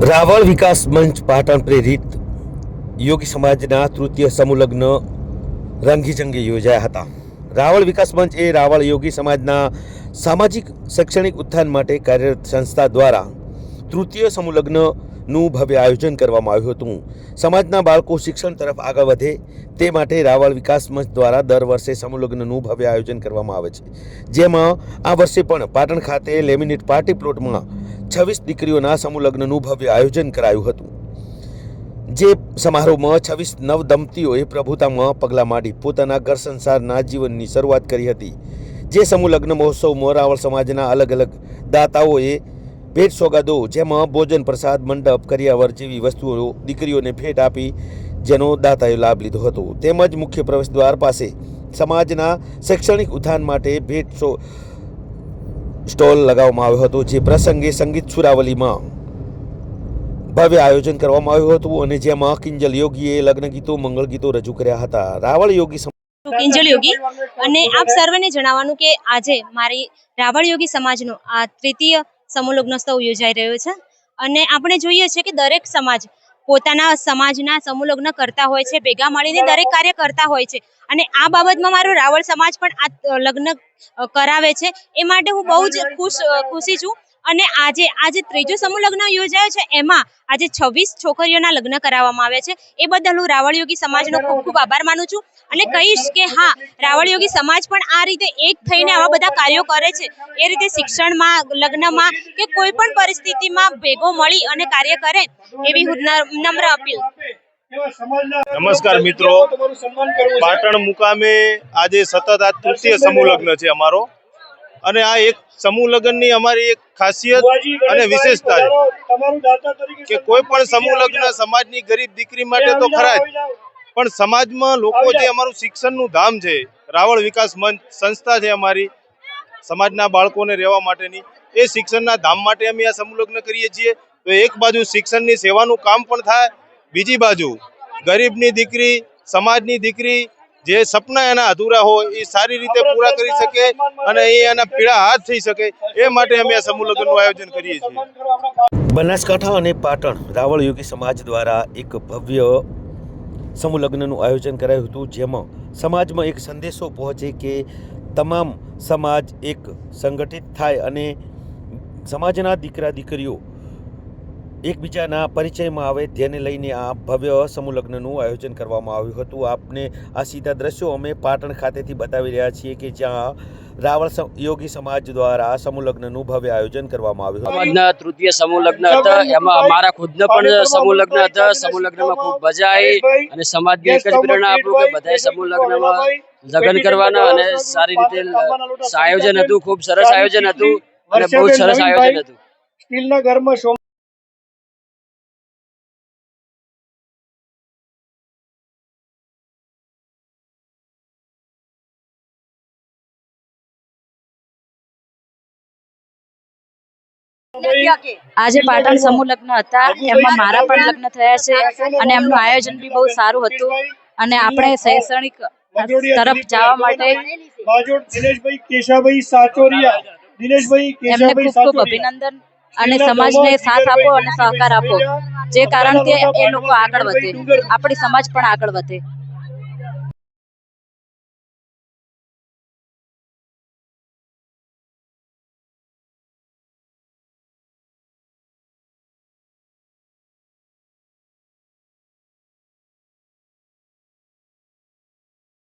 રાવળ વિકાસ મંચ પાટણ પ્રેરિત યોગી સમાજના તૃતીય સમૂહલગ્ન રંગીચંગે યોજાયા હતા. રાવળ વિકાસ મંચ એ રાવળ યોગી સમાજના સામાજિક, શૈક્ષણિક ઉત્થાન માટે કાર્યરત સંસ્થા દ્વારા તૃતીય સમૂહલગ્નનું ભવ્ય આયોજન કરવામાં આવ્યું હતું. સમાજના બાળકો શિક્ષણ તરફ આગળ વધે તે માટે રાવળ વિકાસ મંચ દ્વારા દર વર્ષે સમૂહલગ્નનું ભવ્ય આયોજન કરવામાં આવે છે. જેમાં આ વર્ષે પણ પાટણ ખાતે લેમિનેટ પાર્ટી પ્લોટમાં છવ્વીસ દીકરીઓના સમૂહલગ્નનું ભવ્ય આયોજન કરાયું હતું. જે સમારોહમાં છવ્વીસ નવ દંપતીઓએ પ્રભુતામાં પગલાં માંડી પોતાના ઘર સંસારના જીવનની શરૂઆત કરી હતી. જે સમૂહ લગ્ન મહોત્સવમાં રાવળ સમાજના અલગ અલગ દાતાઓએ ભેટ સોગાદો, જેમાં ભોજન પ્રસાદ, મંડપ, કરિયાવર જેવી વસ્તુઓ દીકરીઓને ભેટ આપી જેનો દાતાએ લાભ લીધો હતો. તેમજ મુખ્ય પ્રવેશદ્વાર પાસે સમાજના શૈક્ષણિક ઉત્થાન માટે ભેટ સો સ્ટોલ લગાવવામાં આવ્યો હતો, જે પ્રસંગે સંગીત સુરાવલીમાં ભવ્ય આયોજન કરવામાં આવ્યું હતું અને જેમાં કિંજલ યોગીએ લગ્ન ગીતો, મંગળ ગીતો રજૂ કર્યા હતા. રાવળ યોગી કિંજલ યોગી, અને આપ સર્વને જણાવવાનું કે આજે મારી રાવળ યોગી સમાજનો આ તૃતીય સમૂહ લગ્નોત્સવ યોજાઈ રહ્યો છે. અને આપણે જોઈએ છીએ કે દરેક સમાજ પોતાના સમાજના સમૂહ લગ્ન કરતા હોય છે, ભેગા મળીને દરેક કાર્ય કરતા હોય છે. અને આ બાબતમાં મારો રાવળ સમાજ પણ આ લગ્ન કરાવે છે. એ માટે હું બહુ જ ખુશ ખુશી છું. અને આજે આજે ત્રીજો સમૂહ લગ્ન યોજાયો છે. એમાં આજે છવ્વીસ છોકરીઓના લગ્ન કરાવવામાં આવે છે. એ બદલ હું રાવળ યોગી સમાજનો ખૂબ ખૂબ આભાર માનું છું અને કહીશ કે હા, રાવળ યોગી સમાજ પણ આ રીતે એક થઈને આવા બધા કાર્યો કરે છે. એ રીતે શિક્ષણમાં, લગ્નમાં કે કોઈ પણ પરિસ્થિતિમાં ભેગો મળી અને કાર્ય કરે એવી હું નમ્ર અપીલ. નમસ્કાર મિત્રો. પાટણ મુકામે આજે સતત આ તૃતીય સમૂહ લગ્ન છે અમારો. અને આ એક સમૂહ લગ્નની અમારી એક ખાસિયત અને વિશેષતા છે કે કોઈ પણ સમૂહ લગ્ન સમાજની ગરીબ દીકરી માટે તો ખરા જ. પણ સમાજમાં લોકો જે અમારું શિક્ષણનું ધામ છે રાવળ વિકાસ મંચ સંસ્થા છે અમારી સમાજના બાળકોને રહેવા માટેની એ શિક્ષણના ધામ માટે અમે આ સમૂહ લગ્ન કરીએ છીએ. તો એક બાજુ શિક્ષણની સેવાનું કામ પણ થાય બીજી બાજુ ગરીબની દીકરી સમાજની દીકરી જે સપના એના અધૂરા હોય એ સારી રીતે પૂરા કરી શકે અને એ એના પીળા હાથ થઈ શકે એ માટે અમે આ સમૂહ લગ્નનું આયોજન કરીએ છીએ. બનાસકાંઠા અને પાટણ રાવળ યોગી સમાજ દ્વારા એક ભવ્ય સમૂહ લગ્નનું આયોજન કરાયું હતું જેમાં સમાજમાં એક સંદેશો પહોંચે કે તમામ સમાજ એક સંગઠિત થાય અને સમાજના દીકરા દીકરીઓ એકબીજાના પરિચયમાં આવે તેને લઈને આ ભવ્ય સમૂહ લગ્નનું આયોજન કરવામાં આવ્યું હતું. આપને આ સીધા દ્રશ્યો અમે પાટણ ખાતેથી બતાવી રહ્યા છીએ કે જ્યાં રાવળ યોગી સમાજ દ્વારા સમૂહ લગ્નનું ભવ્ય આયોજન કરવામાં આવ્યું હતું. સમાજના તૃતીય સમૂહ લગ્ન હતા. એમાં અમારા ખુદના પણ સમૂહ લગ્ન હતા. સમૂહ લગ્નમાં ખૂબ મજા આવી અને સમાજને એક જ પ્રેરણા આપ્યું કે બધાએ સમૂહ લગ્નમાં લગ્ન કરવાના અને સારી રીતે આયોજન હતું. ખૂબ સરસ આયોજન હતું અને બહુ સરસ આયોજન હતું. સ્ટીલના ઘરમાં આજે પાટણ સમૂહ લગ્ન હતા. એમાં મારા પણ લગ્ન થયા છે અને એમનું આયોજન બી બહુ સારું હતું. અને આપણે શૈક્ષણિક તરફ જવા માટે દિનેશભાઈ કેશાભાઈ સાચોરિયા. દિનેશભાઈ એમને કેશાભાઈ ખૂબ ખૂબ અભિનંદન અને સમાજને સાથ આપો અને સહકાર આપો. જે કારણ કે એ લોકો આગળ વધે. આપણી સમાજ પણ આગળ વધે.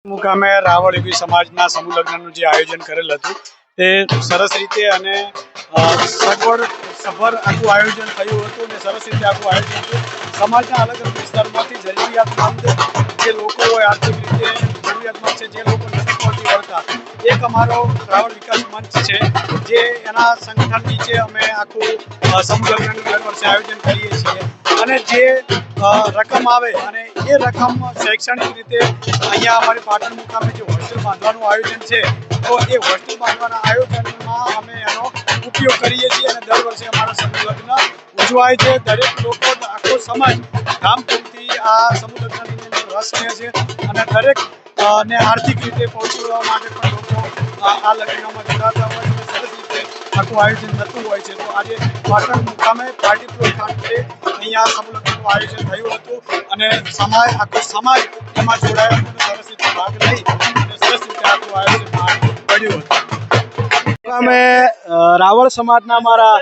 મુકામે રાવળ એવી સમાજના સમૂહ લગ્નનું જે આયોજન કરેલ હતું, તે સરસ રીતે અને સગવડ, સભર આખું આયોજન થયું હતું અને સરસ રીતે આખું આયોજન થયું. સમાજના અલગ અલગ વિસ્તારમાંથી જરૂરિયાતમંદ જે લોકો આર્થિક રીતે જરૂરિયાતમંદ છે, જે લોકો નથી પહોંચી વળતા, એક અમારો રાવળ વિકાસ મંચ છે, જે એના સંગઠન નીચે અમે આખું સમૂહ લગ્નનું દર વર્ષે આયોજન કરીએ છીએ. અને જે રકમ આવે અને એ રકમ શૈક્ષણિક રીતે અહીંયા અમારી પાટણ મુકામે જે હોસ્ટેલ બાંધવાનું આયોજન છે, તો એ હોસ્ટેલ બાંધવાના આયોજનમાં અમે એનો ઉપયોગ કરીએ છીએ અને દર વર્ષે અમારા સમૂહ લગ્ન ઉજવાય છે. દરેક લોકો આખો સમાજ ધામધૂમથી આ સમૂહ લગ્નની રસ લે છે અને દરેક ને આર્થિક રીતે પહોંચી માટે પણ લોકો આ લગ્નમાં જોડાતા હોય છે. આખું આયોજન થતું હોય છે. તો આજે પાટણ મુકામે પાર્ટી પ્લોટ અહીંયા સમુલગ્નનું આયોજન થયું હતું અને સમાજ, આખો સમાજ એમાં જોડાયો સરસ રીતે ભાગ લઈ અને સરસ રીતે આખું આયોજન કર્યું હતું. અમે રાવળ સમાજના અમારા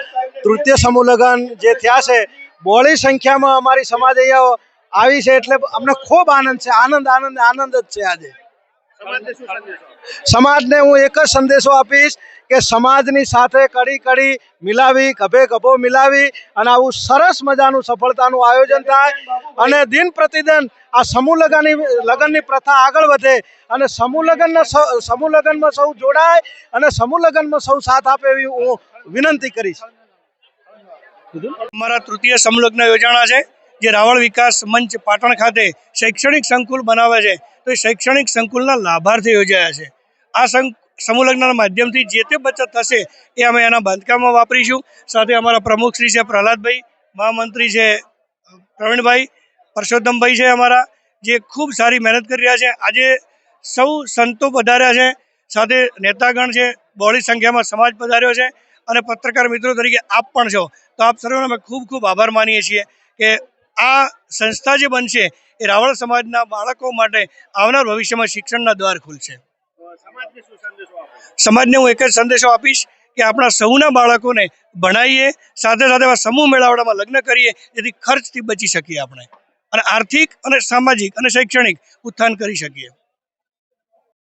તૃતીય સમૂહલગ્ન જે થયા છે, બહોળી સંખ્યામાં અમારી સમાજ અહીંયા આવી છે એટલે અમને ખૂબ આનંદ છે. આનંદ આનંદ આનંદ જ છે આજે. સમાજને હું એક જ સંદેશો આપીશ કે સમાજની સાથે કડી કડી મિલાવી, ગભે ગભો મિલાવી અને આવું સરસ મજાનું સફળતાનું આયોજન થાય અને દિન પ્રતિદિન આ સમૂહ લગ્નની લગ્નની પ્રથા આગળ વધે અને સમૂહ લગ્નના સમૂહ લગ્નમાં સૌ જોડાય અને સમૂહ લગ્નમાં સૌ સાથ આપે એવી હું વિનંતી કરીશ. અમારા તૃતીય સમલગ્ન યોજાણા છે. જે રાવળ વિકાસ મંચ પાટણ ખાતે શૈક્ષણિક સંકુલ બનાવે છે, તો એ શૈક્ષણિક સંકુલના લાભાર્થી યોજાયા છે. આ સંક, સમૂહલગ્નના માધ્યમથી જે તે બચત થશે એ અમે એના બાંધકામમાં વાપરીશું. સાથે અમારા પ્રમુખશ્રી છે પ્રહલાદભાઈ, મહામંત્રી છે પ્રવીણભાઈ, પરસોત્તમભાઈ છે અમારા, જે ખૂબ સારી મહેનત કરી રહ્યા છે. આજે સૌ સંતો પધાર્યા છે, સાથે નેતાગણ છે, બહોળી સંખ્યામાં સમાજ પધાર્યો છે અને પત્રકાર મિત્રો તરીકે આપ પણ છો. તો આપ સર્વેનો અમે ખૂબ ખૂબ આભાર માનીએ છીએ કે આ સંસ્થા જે બનશે એ રાવળ સમાજના બાળકો માટે આવનાર ભવિષ્યમાં શિક્ષણના દ્વાર ખુલશે. સમાજને હું એક જ સંદેશો આપીશ કે આપણા સૌના બાળકોને ભણાવીએ સાથે સાથે સમૂહ મેળાવડામાં લગ્ન કરીએ, જેથી ખર્ચથી બચી શકીએ આપણે. અને આર્થિક અને સામાજિક અને શૈક્ષણિક ઉત્થાન કરી શકીએ.